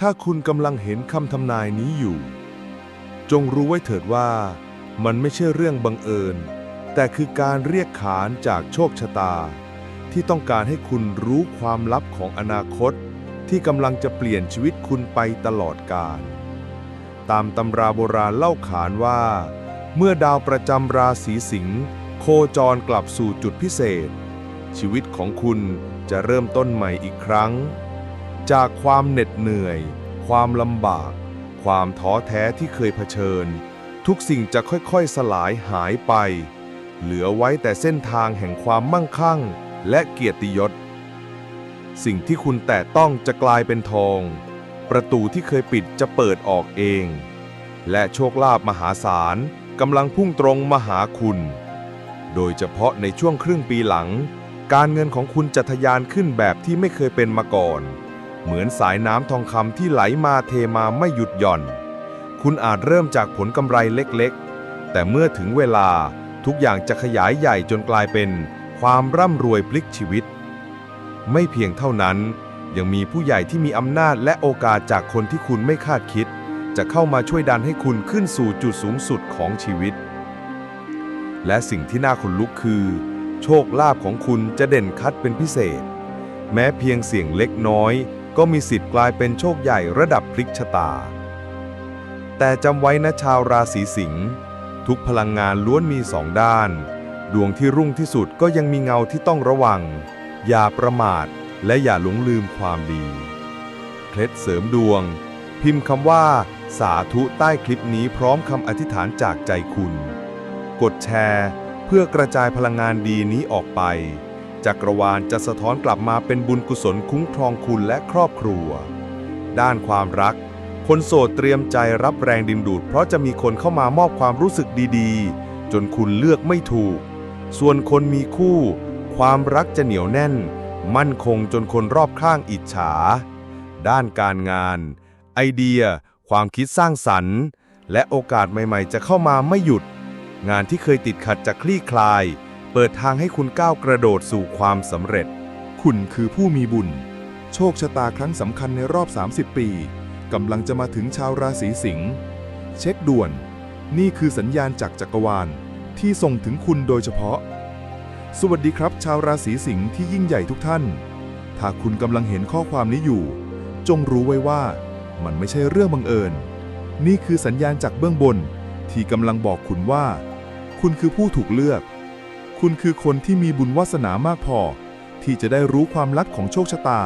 ถ้าคุณกำลังเห็นคำทำนายนี้อยู่ จงรู้ไว้เถิดว่า มันไม่ใช่เรื่องบังเอิญ แต่คือการเรียกขานจากโชคชะตา ที่ต้องการให้คุณรู้ความลับของอนาคต ที่กำลังจะเปลี่ยนชีวิตคุณไปตลอดกาลตามตำราโบราณเล่าขานว่า เมื่อดาวประจำราศีสิงห์โคจรกลับสู่จุดพิเศษ ชีวิตของคุณจะเริ่มต้นใหม่อีกครั้ง จากความเหน็ดเหนื่อย ความลำบาก ความท้อแท้ที่เคยเผชิญ ทุกสิ่งจะค่อยๆสลายหายไป เหลือไว้แต่เส้นทางแห่งความมั่งคั่ง และเกียรติยศ สิ่งที่คุณแตะต้องจะกลายเป็นทอง ประตูที่เคยปิดจะเปิดออกเอง และโชคลาภมหาศาลกำลังพุ่งตรงมาหาคุณ โดยเฉพาะในช่วงครึ่งปีหลัง การเงินของคุณจะทะยานขึ้นแบบที่ไม่เคยเป็นมาก่อน เหมือนสายน้ำทองคำที่ไหลมาเทมาไม่หยุดหย่อน คุณอาจเริ่มจากผลกำไรเล็กๆ แต่เมื่อถึงเวลาทุกอย่างจะขยายใหญ่จนกลายเป็นความร่ำรวยพลิกชีวิต ไม่เพียงเท่านั้น ยังมีผู้ใหญ่ที่มีอำนาจและโอกาสจากคนที่คุณไม่คาดคิด จะเข้ามาช่วยดันให้คุณขึ้นสู่จุดสูงสุดของชีวิต และสิ่งที่น่าขนลุกคือ โชคลาภของคุณจะเด่นคัดเป็นพิเศษ แม้เพียงเสี่ยงเล็กน้อย ก็มีสิทธิ์กลายเป็นโชคใหญ่ระดับพลิกชะตา แต่จำไว้นะชาวราศีสิงห์ทุกพลังงานล้วนมีสองด้าน ดวงที่รุ่งที่สุดก็ยังมีเงาที่ต้องระวัง อย่าประมาทและอย่าหลงลืมความดี เคล็ดเสริมดวง พิมพ์คำว่า สาธุใต้คลิปนี้พร้อมคำอธิษฐานจากใจคุณ กดแชร์ เพื่อกระจายพลังงานดีนี้ออกไป จักรวาลจะสะท้อนกลับมาเป็นบุญกุศลคุ้มครองคุณและครอบครัว ด้านความรัก คนโสดเตรียมใจรับแรงดึงดูด เพราะจะมีคนเข้ามามอบความรู้สึกดีๆ จนคุณเลือกไม่ถูก ส่วนคนมีคู่ ความรักจะเหนียวแน่น มั่นคงจนคนรอบข้างอิจฉา ด้านการงาน ไอเดีย ความคิดสร้างสรรค์ และโอกาสใหม่ๆ จะเข้ามาไม่หยุด งานที่เคยติดขัดจะคลี่คลาย เปิดทางให้คุณก้าวกระโดดสู่ความสำเร็จ คุณคือผู้มีบุญ โชคชะตาครั้งสำคัญในรอบ 30 ปีกำลังจะมาถึงชาวราศีสิงห์เช็คด่วน นี่คือสัญญาณจากจักรวาลที่ส่งถึงคุณโดยเฉพาะ สวัสดีครับ ชาวราศีสิงห์ที่ยิ่งใหญ่ทุกท่าน ถ้าคุณกำลังเห็นข้อความนี้อยู่ จงรู้ไว้ว่า มันไม่ใช่เรื่องบังเอิญ นี่คือสัญญาณจากเบื้องบน ที่กำลังบอกคุณว่า คุณคือผู้ถูกเลือก คุณคือคนที่มีบุญวาสนามากพอ ที่จะได้รู้ความลับของโชคชะตา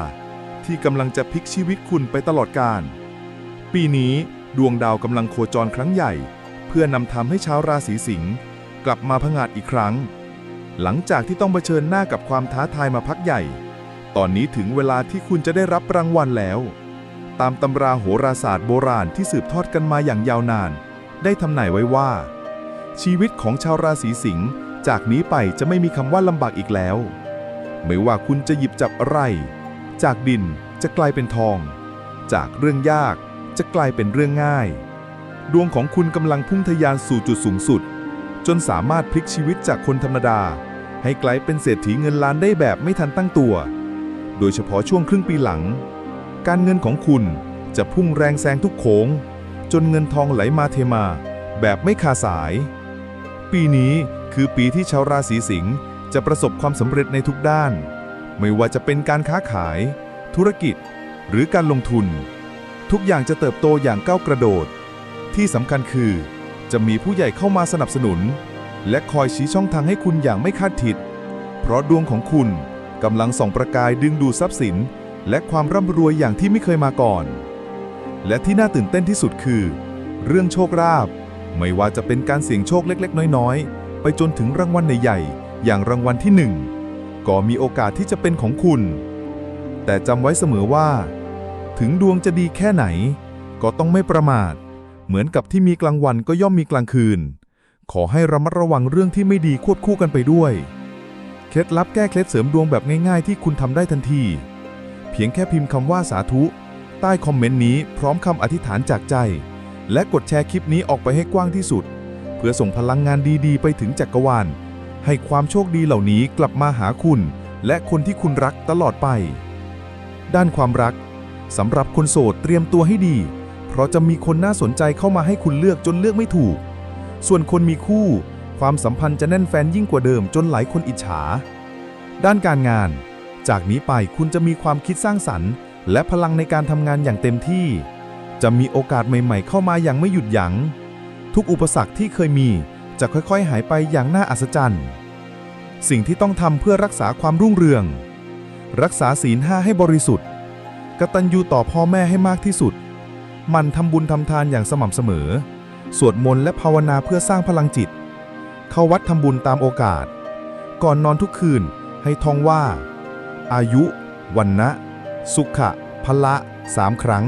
ที่กำลังจะพลิกชีวิตคุณไปตลอดกาลปีนี้ดวงดาวกำลังโคจรครั้งใหญ่ เพื่อนำทำให้ชาวราศีสิงห์กลับมาผงาดอีกครั้ง หลังจากที่ต้องเผชิญหน้ากับความท้าทายมาพักใหญ่ ตอนนี้ถึงเวลาที่คุณจะได้รับรางวัลแล้ว ตามตำราโหราศาสตร์โบราณที่สืบทอดกันมาอย่างยาวนาน ได้ทำนายไว้ว่า ชีวิตของชาวราศีสิงห์ จากนี้ไปจะไม่มีคำว่าลำบากอีกแล้ว ไม่ว่าคุณจะหยิบจับอะไร จากดินจะกลายเป็นทอง จากเรื่องยากจะกลายเป็นเรื่องง่าย ดวงของคุณกำลังพุ่งทะยานสู่จุดสูงสุด จนสามารถพลิกชีวิตจากคนธรรมดา ให้กลายเป็นเศรษฐีเงินล้านได้แบบไม่ทันตั้งตัว โดยเฉพาะช่วงครึ่งปีหลัง การเงินของคุณจะพุ่งแรงแซงทุกโค้ง จนเงินทองไหลมาเทมา แบบไม่ขาดสาย ปีนี้ คือปีที่ชาวราศีสิงห์จะประสบความสำเร็จในทุกด้าน ไม่ว่าจะเป็นการค้าขาย ธุรกิจ หรือการลงทุน ทุกอย่างจะเติบโตอย่างก้าวกระโดด ที่สำคัญคือ จะมีผู้ใหญ่เข้ามาสนับสนุน และคอยชี้ช่องทางให้คุณอย่างไม่คาดคิด เพราะดวงของคุณกำลังส่องประกายดึงดูดทรัพย์สิน และความร่ำรวยอย่างที่ไม่เคยมาก่อน และที่น่าตื่นเต้นที่สุดคือ เรื่องโชคลาภไม่ว่าจะเป็นการเสี่ยงโชคเล็ก ๆ น้อยๆ ไปจนถึงรางวัลใหญ่ๆอย่างรางวัลที่หนึ่งก็มีโอกาสที่จะเป็นของคุณ แต่จำไว้เสมอว่า ถึงดวงจะดีแค่ไหน ก็ต้องไม่ประมาท เหมือนกับที่มีกลางวันก็ย่อมมีกลางคืน ขอให้ระมัดระวังเรื่องที่ไม่ดีควบคู่กันไปด้วย เคล็ดลับแก้เคล็ดเสริมดวงแบบง่ายๆ ที่คุณทำได้ทันที เพียงแค่พิมพ์คำว่าสาธุ ใต้คอมเมนต์นี้พร้อมคำอธิษฐานจากใจ และกดแชร์คลิปนี้ออกไปให้กว้างที่สุด เพื่อส่งพลังงานดีๆ ไปถึงจักรวาล ให้ความโชคดีเหล่านี้กลับมาหาคุณ และคนที่คุณรักตลอดไป ด้านความรักสำหรับคนโสดเตรียมตัวให้ดี เพราะจะมีคนน่าสนใจเข้ามาให้คุณเลือกจนเลือกไม่ถูก ส่วนคนมีคู่ ความสัมพันธ์จะแน่นแฟนยิ่งกว่าเดิมจนหลายคนอิจฉา ด้านการงาน จากนี้ไปคุณจะมีความคิดสร้างสรรค์ และพลังในการทำงานอย่างเต็มที่ จะมีโอกาสใหม่ ๆ เข้ามาอย่างไม่หยุดยัง้ง ทุกอุปสรรคที่เคยมีจะค่อยๆ หายไปอย่างน่าอัศจรรย์ สิ่งที่ต้องทำเพื่อรักษาความรุ่งเรือง รักษาศีลห้าให้บริสุทธิ์ กตัญญูต่อพ่อแม่ให้มากที่สุด มันทำบุญทำทานอย่างสม่ำเสมอ สวดมนต์และภาวนาเพื่อสร้างพลังจิต เข้าวัดทำบุญตามโอกาส ก่อนนอนทุกคืนให้ท่องว่า อายุ วันนะสุขะพละสามครั้ง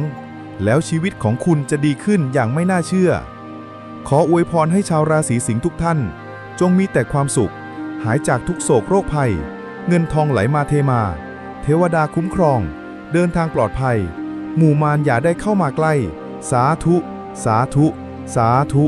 แล้วชีวิตของคุณจะดีขึ้นอย่างไม่น่าเชื่อ ขออวยพรให้ชาวราศีสิงห์ทุกท่าน จงมีแต่ความสุข หายจากทุกโศกโรคภัย เงินทองไหลมาเทมา เทวดาคุ้มครอง เดินทางปลอดภัย หมู่มารอย่าได้เข้ามาใกล้ สาธุ สาธุ สาธุ